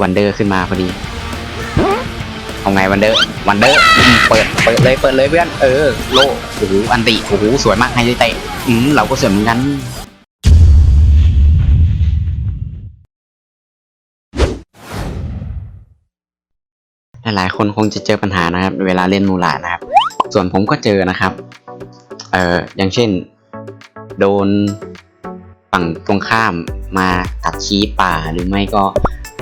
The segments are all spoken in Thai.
วันเดอร์ขึ้นมาพอดี เอาไงวันเดอร์ วันเดอร์ เปิด เปิดเลย เปิดเลยเพื่อน เออ โลโอ้โหอันติ โอ้โห สวยมากไฮเตะอืมเราก็สวยเหมือนกันหลายคนคงจะเจอปัญหานะครับ เวลาเล่นมูลานะครับ ส่วนผมก็เจอนะครับ เอ่อ อย่างเช่น โดนฝั่งตรงข้ามมาตัดชี้ป่าหรือไม่ก็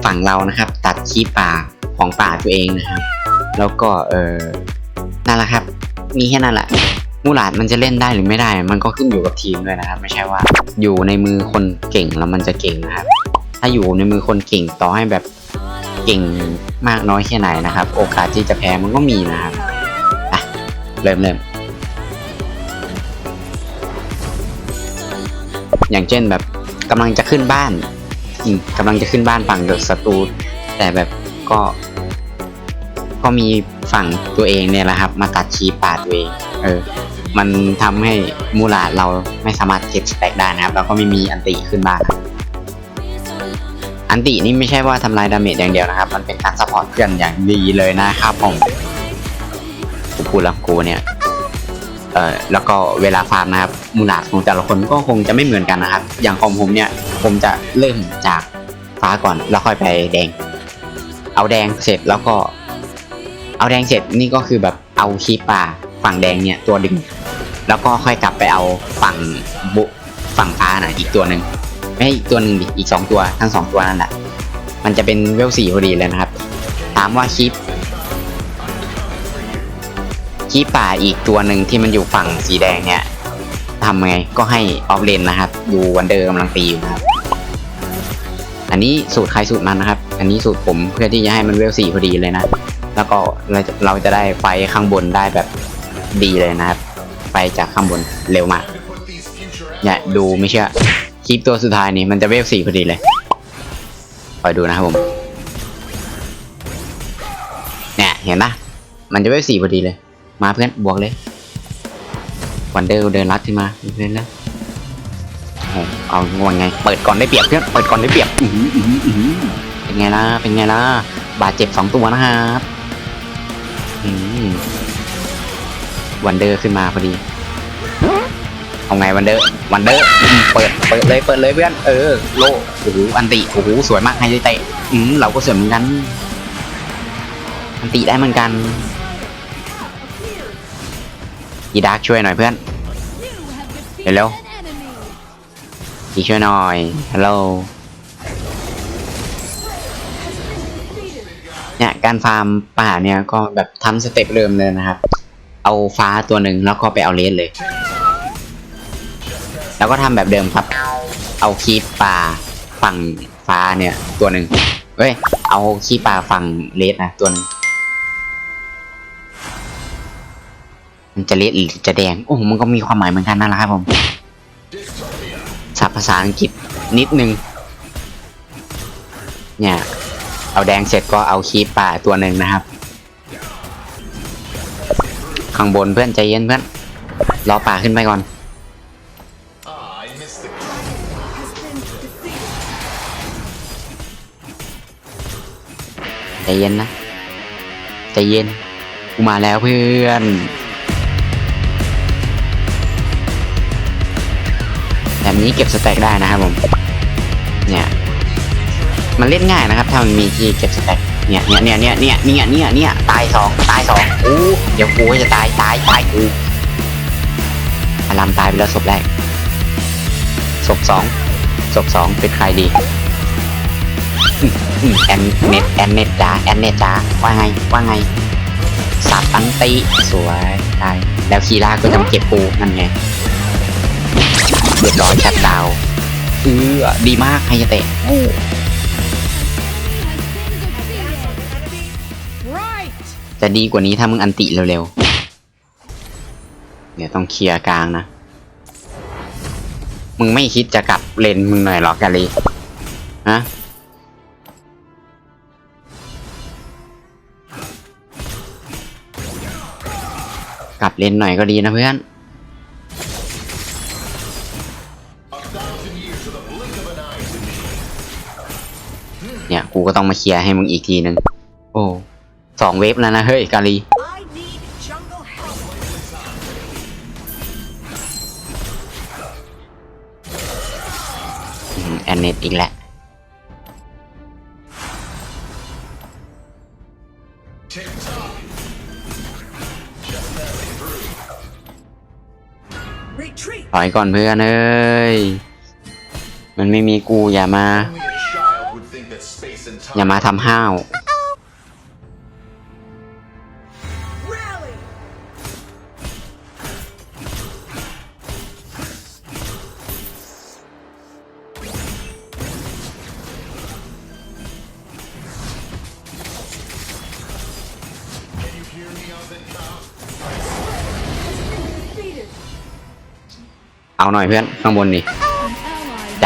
ฝั่งเรานะครับ ตัดชี้ป่าของป่าตัวเองนะครับ แล้วก็เออนั่นแหละครับ มีแค่นั้นแหละมูหลาดมันจะเล่นได้หรือไม่ได้ มันก็ขึ้นอยู่กับทีมด้วยนะครับ ไม่ใช่ว่าอยู่ในมือคนเก่งแล้วมันจะเก่งนะครับ ถ้าอยู่ในมือคนเก่งต่อให้แบบเก่งมากน้อยแค่ไหนนะครับ โอกาสที่จะแพ้มันก็มีนะครับอะเริ่มเริ่มอย่างเช่นแบบกำลังจะขึ้นบ้าน กำลังจะขึ้นบ้านฝั่งเดอะศัตรู แต่แบบก็ ก็มีฝั่งตัวเองเนี่ยแหละครับ มาตัดชีป่าตัวเอง เออ มันทำให้มูลาเราไม่สามารถเก็บสแต็กได้นะครับ แล้วก็ไม่มีอันติขึ้นบ้านอันตินี่ไม่ใช่ว่าทำลายดาเมจอย่างเดียวนะครับ มันเป็นการซัพพอร์ตเพื่อนอย่างดีเลยนะครับผมกูพูดแล้วกูเนี่ย เอ่อแล้วก็เวลาฟาร์มนะครับมูลาดของแต่ละคนก็คงจะไม่เหมือนกันนะครับ อย่างของผมเนี่ยผมจะเริ่มจากฟ้าก่อนแล้วค่อยไปแดง เอาแดงเสร็จแล้วก็ เอาแดงเสร็จนี่ก็คือแบบเอาคีปป่าฝั่งแดงเนี่ยตัวดึง แล้วก็ค่อยกลับไปเอาฝั่งบุฝั่งฟ้านะอีกตัวหนึ่งไม่อีกตัวหนึ่งดิอีกสองตัวทั้งสองตัวนั่นแหละมันจะเป็นเวลสี่พอดีเลยนะครับ ถามว่าคีป ขี้ป่าอีกตัวหนึ่งที่มันอยู่ฝั่งสีแดงเนี่ยทำไงก็ให้ออฟเลนนะครับ ดูวันเดอร์กำลังตีอยู่นะครับ อันนี้สูตรใครสูตรมันนะครับ อันนี้สูตรผมเพื่อที่จะให้มันเวลสี่พอดีเลยนะ แล้วก็เราจะเราจะได้ไฟข้างบนได้แบบดีเลยนะครับไฟจากข้างบนเร็วมากเนี่ยดูไม่เชื่อคลิปตัวสุดท้ายนี่มันจะเวลสี่พอดีเลยคอยดูนะครับผม เนี่ยเห็นปะมันจะเวลสี่พอดีเลย มาเพื่อนบวกเลยวันเดอร์เดินลัดขึ้นมาเพื่อนนะโอ้เอางว่าไง เปิดก่อนได้เปรียบเพื่อนเปิดก่อนได้เปรียบอืออืออือเป็นไงล่ะเป็นไงล่ะบาดเจ็บสองตัวนะครับอืมวันเดอร์ขึ้นมาพอดีเอาไงวันเดอร์วันเดอร์เปิดเปิดเลยเปิดเลยเพื่อนเออโลโอ้โหอันติโอ้โหสวยมากไฮเตะอืมเราก็สวยเหมือนกันอันติได้เหมือนกัน อีดาร์กช่วยหน่อยเพื่อนเร็วๆอีช่วยหน่อยฮัลโหลเนี่ยการฟาร์มป่าเนี่ยก็แบบทำสเต็ปเดิมเลยนะครับ เอาฟ้าตัวหนึ่งแล้วก็ไปเอาเลสเลย แล้วก็ทำแบบเดิมครับ เอาคีปป่าฝั่งฟ้าเนี่ยตัวหนึ่งเฮ้ยเอาคีปป่าฝั่งเลสนะตัวหนึ่ง มันจะเละหรือจะแดง โอ้โหมันก็มีความหมายเหมือนกันนั่นแหละครับผมศัพท์ภาษาอังกฤษนิดนึง เนี่ย เอาแดงเสร็จก็เอาคีปป่าตัวหนึ่งนะครับ ข้างบนเพื่อนใจเย็นเพื่อน รอป่าขึ้นไปก่อนใจเย็นนะใจเย็นกูมาแล้วเพื่อน นี้เก็บสแต็กได้นะครับผม เนี่ย มันเล่นง่ายนะครับ ถ้ามันมีที่เก็บสแต็กเนี่ยเนี่ยเนี่ยเนี่ยเนี่ยเนี่ยเนี่ยเนี่ยตายสองตายสองอู้เดี๋ยวกูจะตายตายตายกูอารามตายไปแล้วศพแรกศพสองศพสองเป็นใครดีแอนเน็ตแอนเน็ตจ้าแอนเน็ตจ้าว่าไงว่าไงสับอันติสวยตายแล้วคีร่าก็จะมาเก็บปูนั่นไง เรียบร้อยชัดดาวเออดีมากไฮยาเตะโอ้จะดีกว่านี้ถ้ามึงอันติเร็วๆ เดี๋ยวต้องเคลียร์กลางนะ มึงไม่คิดจะกลับเลนมึงหน่อยหรอกาลีฮะกลับเลนหน่อยก็ดีนะเพื่อน เนี่ย กูก็ต้องมาเคลียร์ให้มึงอีกทีนึง โอ้สองเวฟแล้วนะ เฮ้ย กาลี I need jungle help. อืมแอนเนตอีกแล้วถอยก่อนเพื่อนเอ้ย มันไม่มีกูอย่ามา อย่ามาทำห้าวเอาหน่อยเพื่อนข้างบนนี่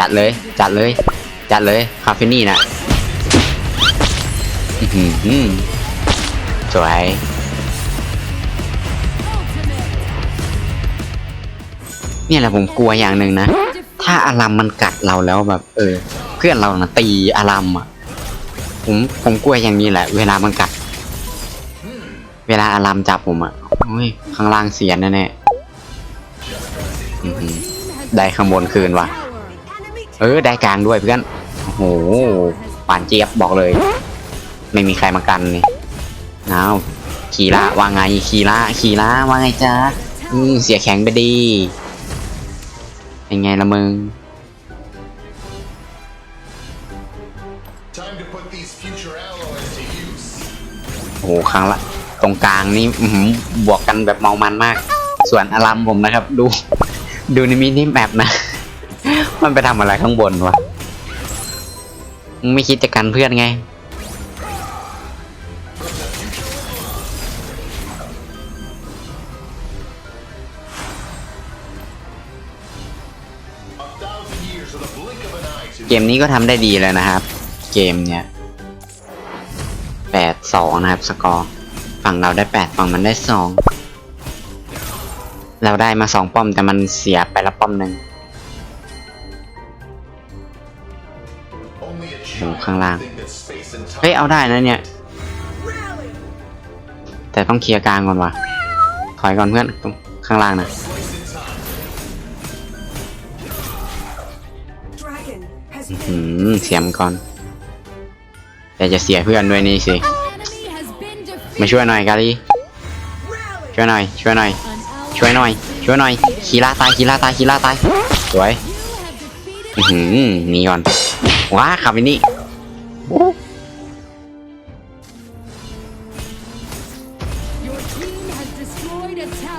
จัดเลย จัดเลย จัดเลยคาเฟนี่นะอื้อหือสวยเนี่ยแหละผมกลัวอย่างหนึ่งนะ ถ้าอารัมมันกัดเราแล้วแบบ เออ เพื่อนเรานะตีอารัมอะ ผมผมกลัวอย่างนี้แหละ เวลามันกัด เวลาอารัมจับผมอะโอ้ยข้างล่างเสียแน่ๆอื้อหือได้ข้างบนคืนว่ะ เออได้กลางด้วยเพื่อนโอ้โหปานเจี๊ยบบอกเลย ไม่มีใครมากันนี่น้าวคีระว่าไงคีระคีระว่าไงจ๊ะอืมเสียแข็งไปดีเป็นไงละมึง Time to put these future alloys to use. โอ้โหครั้งละ ตรงกลางนี่อื้อหือบวกกันแบบเมามันมาก ส่วนอารามผมนะครับ ดู ดูในมินิแมปนะ มันไปทำอะไรข้างบนวะมึงไม่คิดจะกันเพื่อนไง เกมนี้ก็ทำได้ดีเลยนะครับ เกมเนี้ยแปดสองนะครับ สกอร์ฝั่งเราได้แปดฝั่งมันได้สองเราได้มาสองป้อมแต่มันเสียไปละป้อมหนึ่ง ข้างล่าง เฮ้ย เอาได้นะเนี่ย แต่ต้องเคลียร์กลางก่อนวะถอยก่อนเพื่อนตรงข้างล่างนะอืมเสียมก่อน แต่จะเสียเพื่อนด้วยนี่สิ มาช่วยหน่อยกาลีช่วยหน่อย ช่วยหน่อย ช่วยหน่อย ช่วยหน่อยคีราตายคีราตายคีราตาย สวย อือหือหนีก่อนว้าขับไปนี่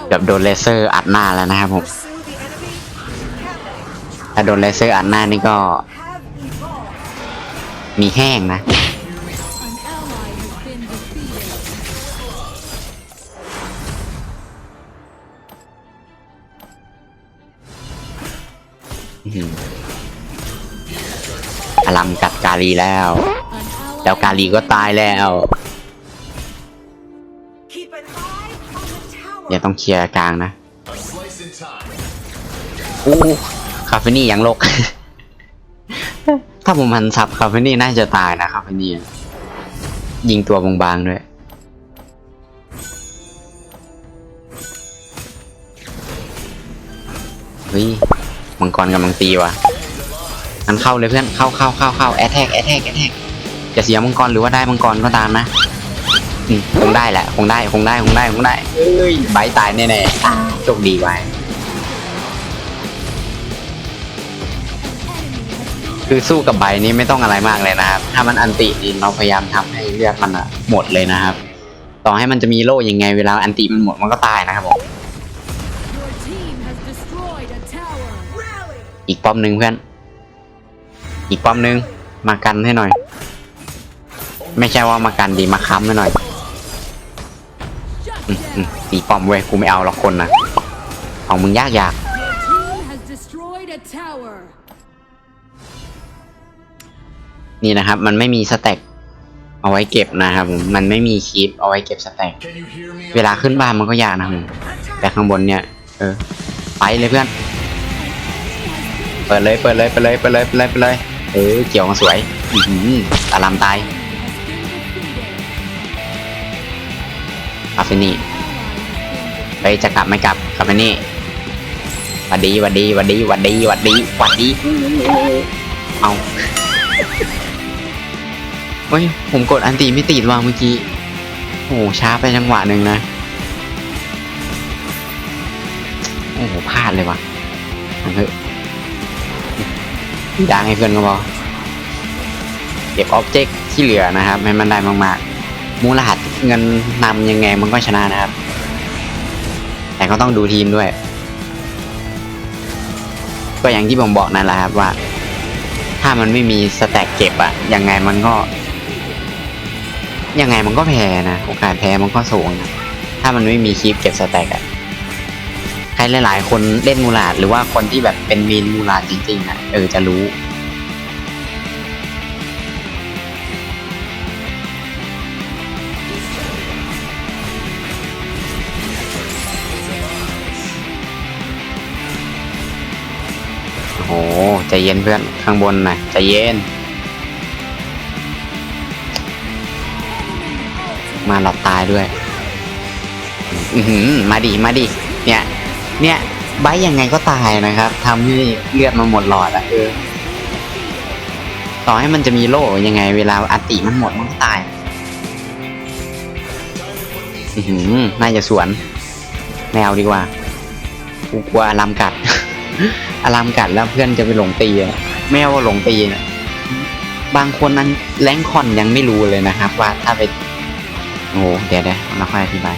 แบบโดนเลเซอร์อัดหน้าแล้วนะครับผมถ้าโดนเลเซอร์อัดหน้านี่ก็ มีแห้งนะ อลัมกัดกาลีแล้ว แล้วกาลีก็ตายแล้วอย่าต้องเคลียร์กลางนะอู้คาเฟนี่ยังโลก ถ้าผมหันซับคาเฟนี่น่าจะตายนะคาเฟนี่ยิงตัวบางๆด้วยเฮ้ยมังกรกำลังตีว่ะ งั้นเข้าเลยเพื่อนเข้าเข้าเข้าเข้าแอทแทกแอทแทกแอทแทกจะเสียมังกรหรือว่าได้มังกรก็ตามนะอืมคงได้แหละ คงได้คงได้คงได้คงได้เอ้ยใบตายแน่ๆอ่าโชคดีไว้คือสู้กับใบนี้ไม่ต้องอะไรมากเลยนะครับ ถ้ามันอันตินี่เราพยายามทำให้เลือดมันอะหมดเลยนะครับ ต่อให้มันจะมีโล่ยังไงเวลาอันติมันหมดมันก็ตายนะครับผม Rally. อีกป้อมหนึ่งเพื่อน อีกป้อมนึง มากันให้หน่อย ไม่ใช่ว่ามากันดีมาค้ำให้หน่อยอืมอืมตีป้อมเว้ยกูไม่เอาหรอกคนนะของมึงยากยากนี่นะครับ มันไม่มีสแต็กเอาไว้เก็บนะครับผมมันไม่มีคีปเอาไว้เก็บสแต็กเวลาขึ้นบ้านมันก็ยากนะผมแต่ข้างบนเนี่ย เออ ไปเลยเพื่อน เปิดเลย เปิดเลย เปิดเลย เปิดเลย เปิดเลย เออเกี่ยวมาสวยอือตาลำตายคาเฟนี่เฮ้ยจะกลับไม่กลับคาเฟนี่วัดดีวัดดีวัดดีวัดดีวัดดีวัดดีเอาเฮ้ยผมกดอันตีไม่ติดว่ะเมื่อกี้โอ้หช้าไปจังหวะหนึ่งนะโอ้โหพลาดเลยว่ะเอา เถอะดังให้เพื่อนก็พอเก็บออบเจกต์ที่เหลือนะครับ ให้มันได้มากๆ มูลหัดเงินนำยังไงมันก็ชนะนะครับ แต่ก็ต้องดูทีมด้วย ก็อย่างที่ผมบอกนั่นแหละครับว่า ถ้ามันไม่มีสแต็กเก็บอะยังไงมันก็ ยังไงมันก็แพ้นะ โอกาสแพ้มันก็สูงนะถ้ามันไม่มีคลิปเก็บสแต็กอะ ใครหลายๆ คนเล่นมูลาดหรือว่าคนที่แบบเป็นมีนมูลาดจริงๆอะเออจะรู้โอ้โหใจเย็นเพื่อนข้างบนหน่อยใจเย็น มาหลับตายด้วย อือหือมาดิมาดิเนี่ย เนี่ยไบยังไงก็ตายนะครับทำให้เลือดมันหมดหลอดอะเออต่อให้มันจะมีโล่ยังไง เวลาอัติมันหมดมันก็ตายอือหือน่าจะสวนแนวดีกว่ากูกลัวอารามกัด อารามกัดแล้วเพื่อนจะไปหลงตีอะไม่ว่าหลงตีนะบางคนนั้นแรงคอนยังไม่รู้เลยนะครับ ว่าถ้าไปโอ้เดี๋ยวเดี๋ยวเราค่อยอธิบาย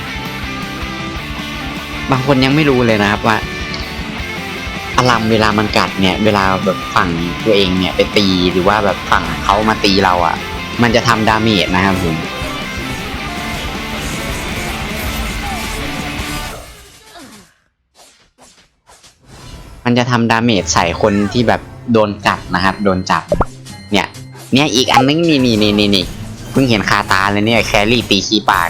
บางคนยังไม่รู้เลยนะครับว่าอารมเวลามันกัดเนี่ย เวลาแบบฝั่งตัวเองเนี่ยไปตีหรือว่าแบบฝั่งเขามาตีเราอะ่ะ มันจะทำดาเมจนะครับผมมันจะทำดาเมจใส่คนที่แบบโดนกัดนะครับ โดนจับ เนี่ย เนี่ยอีกอันนึงนี่นี่นี่นี่นี่เพิ่งเห็นคาตาเลยเนี่ยแครี่ตีขี้ปาก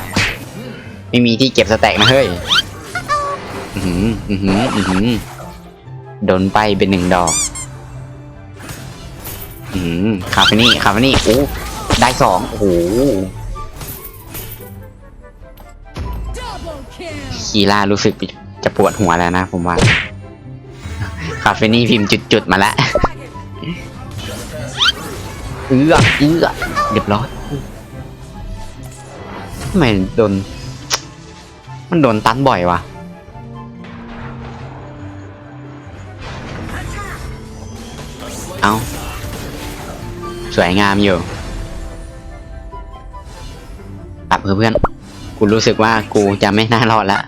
ไม่มีที่เก็บสแต็กนะเฮ้ย อือหืออือหืออือหือโดนไปเป็นหนึ่งดอก อือหือคาเฟนี่คาเฟนี่โอ้ได้สองโอ้โหคีล่ารู้สึกจะปวดหัวแล้วนะผมว่า คาเฟนี่พิมพ์จุดๆมาแล้วเอื้อเอื้อเรียบร้อยทำไมโดน มันโดนตันบ่อยวะ เอาสวยงามอยู่ปรับเพื่อนๆกูรู้สึกว่ากูจะไม่น่ารอดละ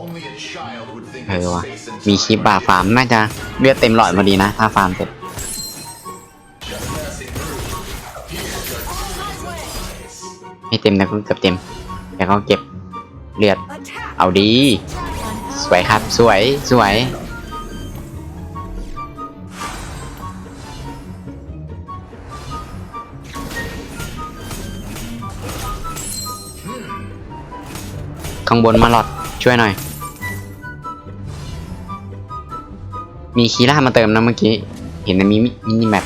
Only a child would think เอ that อวะ space and มีคลิป time บ่าฟาร์มน่าจะเลือดเต็มหลอดพอดีนะ ถ้าฟาร์มเสร็จ just passing through. ไม่เต็มแต่ก็เกือบเต็ม แต่ก็เก็บเลือด Attack. เอาดี สวยครับ สวย สวย ข้างบนมาหลอดช่วยหน่อย มีคีร่ามาเติมนะเมื่อกี้ เห็นในมีมินิแมป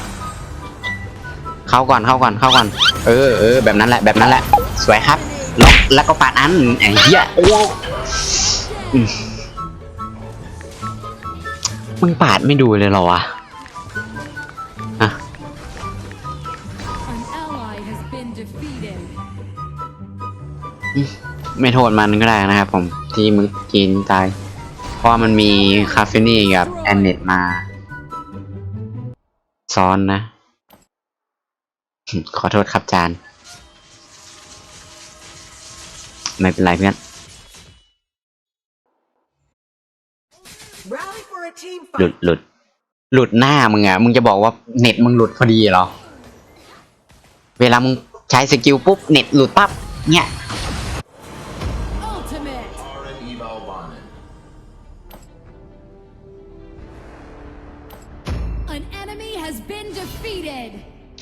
เข้าก่อนเข้าก่อนเข้าก่อน เออเออแบบนั้นแหละแบบนั้นแหละ สวยครับล็อกแล้วก็ปาดอันไอ้เหี้ยโอ้อืมมึงปาดไม่ดูเลยเหรอวะ An ally has been defeated. ไม่โทษมันก็ได้นะครับผมที่มึงกินตาย เพราะว่ามันมีคาเฟนี่กับแอนเนตมา ซ้อนนะ ขอโทษครับจาน ไม่เป็นไรเพื่อน Rally for a team หลุด fight. หลุดหลุดหน้ามึงอะมึงจะบอกว่าเน็ตมึงหลุดพอดีเหรอ เวลามึงใช้สกิลปุ๊บเน็ตหลุดปั๊บเนี่ย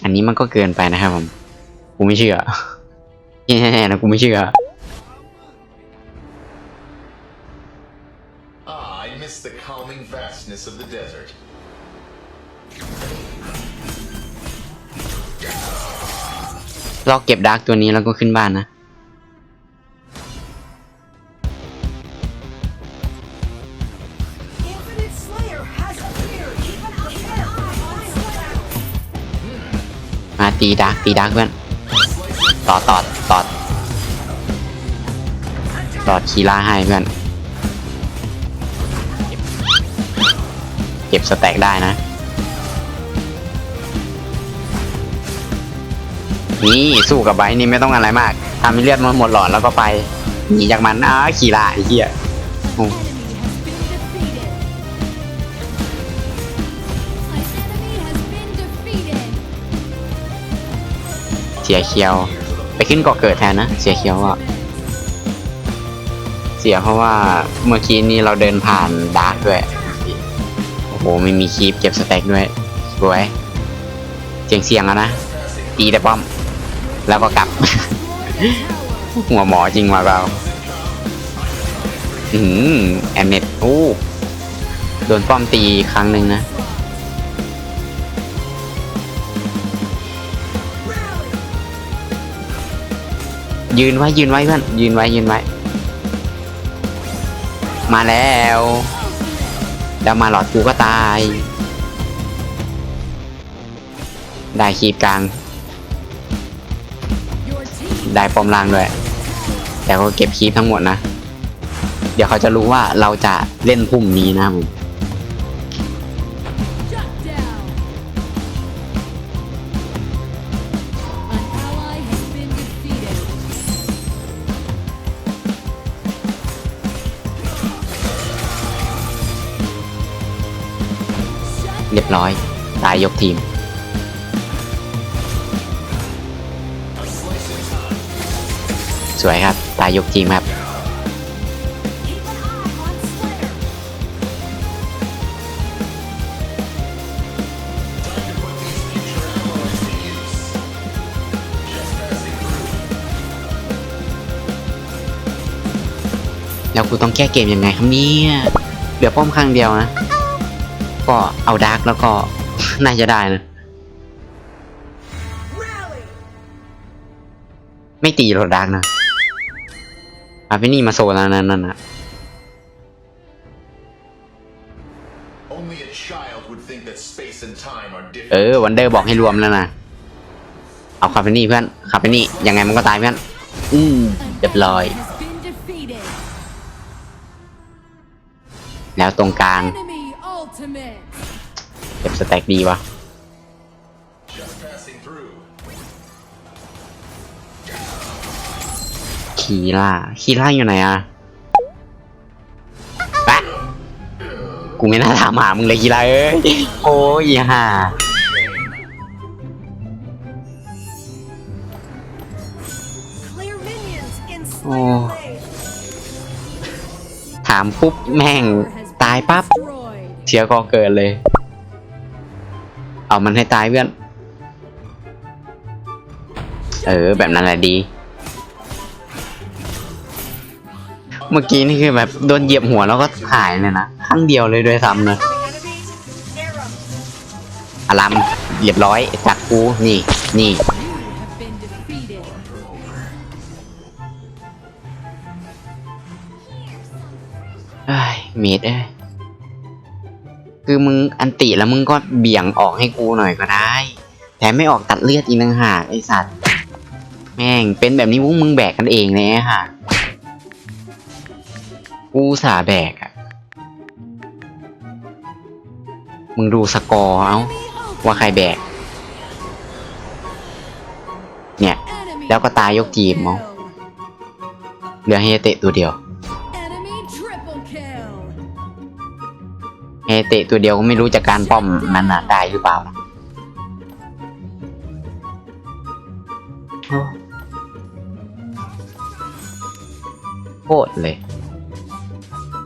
อันนี้มันก็เกินไปนะครับผม กูไม่เชื่อแน่ๆนะกูไม่เชื่อ Ah, I miss the calming vastness of the desert. รอเก็บดาร์กตัวนี้แล้วก็ขึ้นบ้านนะ ตีดาร์กตีดาร์กเพื่อนต่อตอดตอดตอดคีล่าให้เพื่อนเก็บสแต็กได้นะ นี่สู้กับไบนี่ไม่ต้องอะไรมากทำให้เลือดมันหมดหลอดแล้วก็ไปหนีจากมันอ้าขี่ลาไอ้เหี้ย เสียเคียว ไปขึ้นเกาะเกิดแทนนะ เสียเคียวอะ เสียเพราะว่าเมื่อกี้นี้เราเดินผ่านดาร์กด้วย โอ้โหไม่มีคีปเก็บสแต็กด้วยสวยเสียงเสียงแล้วนะ ตีแต่ป้อม แล้วก็กลับ หัวหมอจริงว่ะเรา อืมแอมเน็ตโอ้โดนป้อมตีครั้งหนึ่งนะ ยืนไว้ยืนไว้เพื่อนยืนไว้ยืนไว้ มาแล้วแล้วมาหลอดกูก็ตาย ได้คีบกลาง ได้ปอมล่างด้วย แต่ก็เก็บคีบทั้งหมดนะ เดี๋ยวเขาจะรู้ว่าเราจะเล่นพุ่มนี้นะผม เรียบร้อย ตายยกทีม สวยครับ ตายยกทีมครับ แล้วกูต้องแก้เกมยังไงครับเนี่ยเหลือป้อมข้างเดียวนะ ก็เอาดาร์กแล้วก็ น่าจะได้นะ Rally. ไม่ตีโรดาร์กนะอาฟินี่มาโซนแล้วนั่นน่ะ Only a child would think that space and time are เอ different. อวันเดอร์บอกให้รวมแล้วนะ เอาคาเฟนี่เพื่อนคาเฟนี่ยังไงมันก็ตายเพื่อน อืม An เรียบร้อย enemy has been defeated. แล้วตรงกลาง Enemy ultimate. เก็บสแต็กดีวะคีล่าคีล่าอยู่ไหนอะปะกูไม่น่าถามหามึงเลยคีล่าเอ้ย โอ้ยห่า Clear minions in Oh. Slayer Lane. ถามปุ๊บแม่งตายปั๊บเชียร์ก็เกิดเลย เอามันให้ตายเพื่อน เออ แบบนั้นแหละดี เมื่อกี้นี่คือแบบโดนเหยียบหัวแล้วก็หายเลยนะครั้งเดียวเลยด้วยซ้ำนะอารามเรียบร้อยจักกูนี่นี่เอ้ยเมดเอ้ย คือมึงอันติแล้วมึงก็เบี่ยงออกให้กูหน่อยก็ได้แถมไม่ออกตัดเลือดอีกนังหากไอสัตว์ แม่งเป็นแบบนี้พวกมึงแบกกันเองเลยฮะกูสาแบกอะมึงดูสกอร์เอาว่าใครแบก เนี่ย แล้วก็ตายยกทีมเอา kill. เหลือเฮเตะตัวเดียว เฮเตะตัวเดียวก็ไม่รู้จากการป้อมนั้นน่ะได้หรือเปล่าโคตรเลย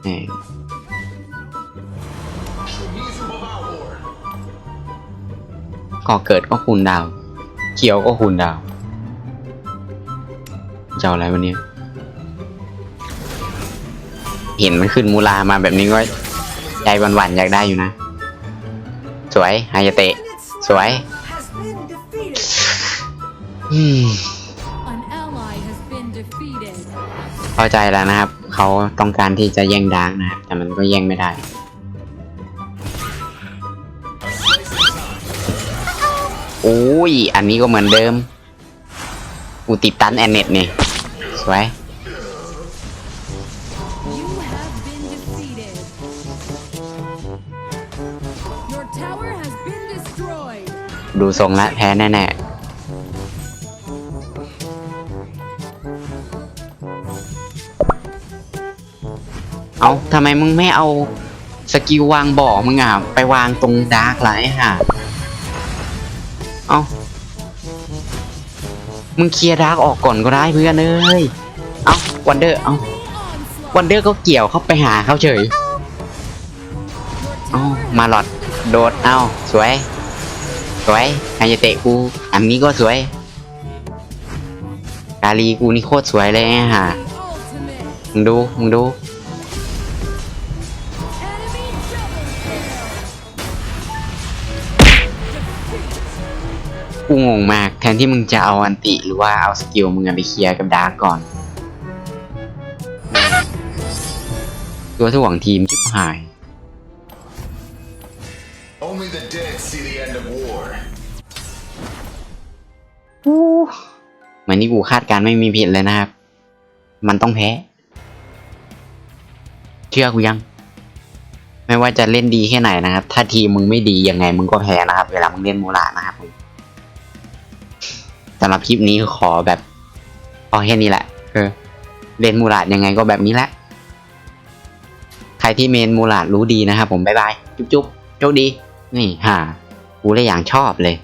แหม่ง Mizu Horde. ก่อเกิดก็คูณดาว เขียวก็คูณดาวจะอาอะไรวันนี้ เห็นมันขึ้นมูลามาแบบนี้ก็ ใจหวันๆอยากได้อยู่นะ สวยฮายาเตะ And its Xoáy. slave has been defeated. อืม An ally has been defeated. เข้าใจแล้วนะครับ เขาต้องการที่จะแย่งดาร์กนะครับ แต่มันก็แย่งไม่ได้โอ้ย อันนี้ก็เหมือนเดิมกูติดตันแอนเน็ตนี่ สวย tower has been destroyed. ดูทรงละแพ้แน่ๆ เอาทำไมมึงไม่เอาสกิลวางบ่อมึงอะ ไปวางตรงดาร์กไลท์ฮะเอามึงเคลียร์ดาร์กออกก่อนก็ได้เพื่อนเอ้ย เอาวันเดอร์ เอาวันเดอร์ก็เกี่ยวเข้าไปหาเขาเฉย เอามาหลอด โดดเอาสวย สวยฮายาเตะกู อันนี้ก็สวย กาลีกูนี่โคตรสวยเลยฮะมึงดูมึงดู กูงงมาก แทนที่มึงจะเอาอันติหรือว่าเอาสกิลมึงอไปเคลียร์กับดาร์กก่อน ตัวถ่วงทีมชิบหาย เหมือนที่กูคาดการไม่มีผิดเลยนะครับ มันต้องแพ้ เชื่อกูยัง ไม่ว่าจะเล่นดีแค่ไหนนะครับ ถ้าทีมมึงไม่ดียังไงมึงก็แพ้นะครับ เวลามึงเล่นมูระนะครับผมสำหรับคลิปนี้ขอแบบพอแค่นี้แหละเออเล่นมูระยังไงก็แบบนี้แหละ ใครที่เมนมูระรู้ดีนะครับผมบ๊ายบาย จุ๊บจุ๊บโชคดี นี่ฮ่ากูได้อย่างชอบเลย